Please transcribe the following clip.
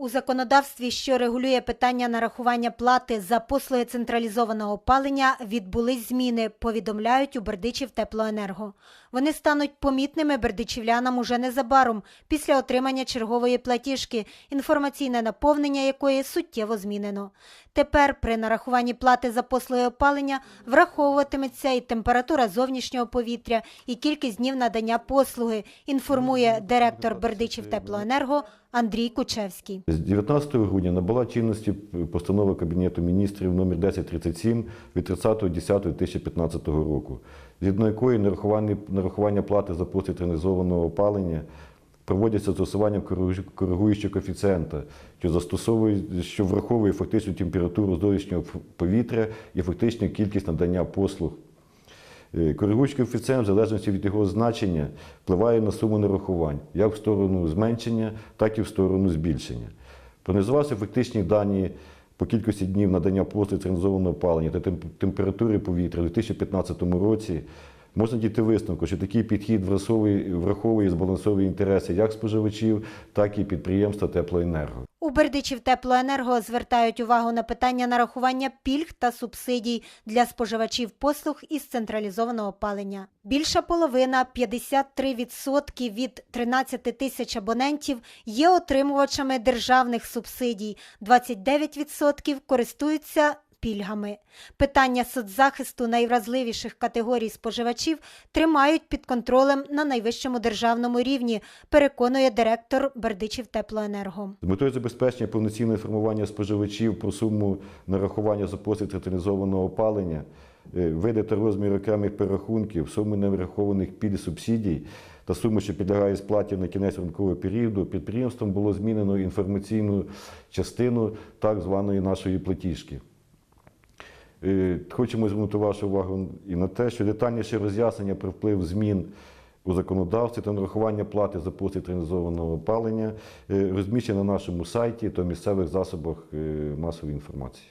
У законодавстві, що регулює питання нарахування плати за послуги централізованого опалення, відбулись зміни, повідомляють у Бердичів Теплоенерго. Вони стануть помітними бердичівлянам уже незабаром, після отримання чергової платіжки, інформаційне наповнення якої суттєво змінено. Тепер при нарахуванні плати за послуги опалення враховуватиметься і температура зовнішнього повітря, і кількість днів надання послуги, інформує директор Бердичів Теплоенерго Андрій Кучевський. З 19 грудня набула чинності постанова Кабінету міністрів номер 1037 від 30.10.2015 року, згідно якої нарахування, плати за послуги централізованого опалення проводяться з коригу- коригуючого коефіцієнта, що застосовує, що враховує фактичну температуру зовнішнього повітря і фактичну кількість надання послуг Коригуючий коефіцієнт, в залежності від його значення, впливає на суму нарахувань, як в сторону зменшення, так і в сторону збільшення. Проаналізувавши фактичні дані по кількості днів надання послуг централізованого опалення та температури повітря у 2015 році, можна дійти висновку, що такий підхід враховує, враховує і збалансовує інтереси як споживачів, так і підприємства теплоенерго. У Бердичів Теплоенерго звертають увагу на питання нарахування пільг та субсидій для споживачів послуг із централізованого опалення. Більша половина 53% від 13 тисяч абонентів є отримувачами державних субсидій, 29% користуються пільгами. Питання соцзахисту найвразливіших категорій споживачів тримають під контролем на найвищому державному рівні, переконує директор Бердичів Теплоенерго. З метою забезпечення повноцінного інформування споживачів про суму нарахування за послуг централізованого опалення, е, види та розмір окремих перерахунків, суми неврахованих пільг субсидій та суми, що підлягає сплаті на кінець ринкового періоду, підприємством було змінено інформаційну частину так званої нашої платіжки. Хочемо звернути вашу увагу і на те, що детальніше роз'яснення про вплив змін у законодавстві та нарахування плати за послуги тренізованого опалення е, розміщено на нашому сайті та місцевих засобах е, масової інформації.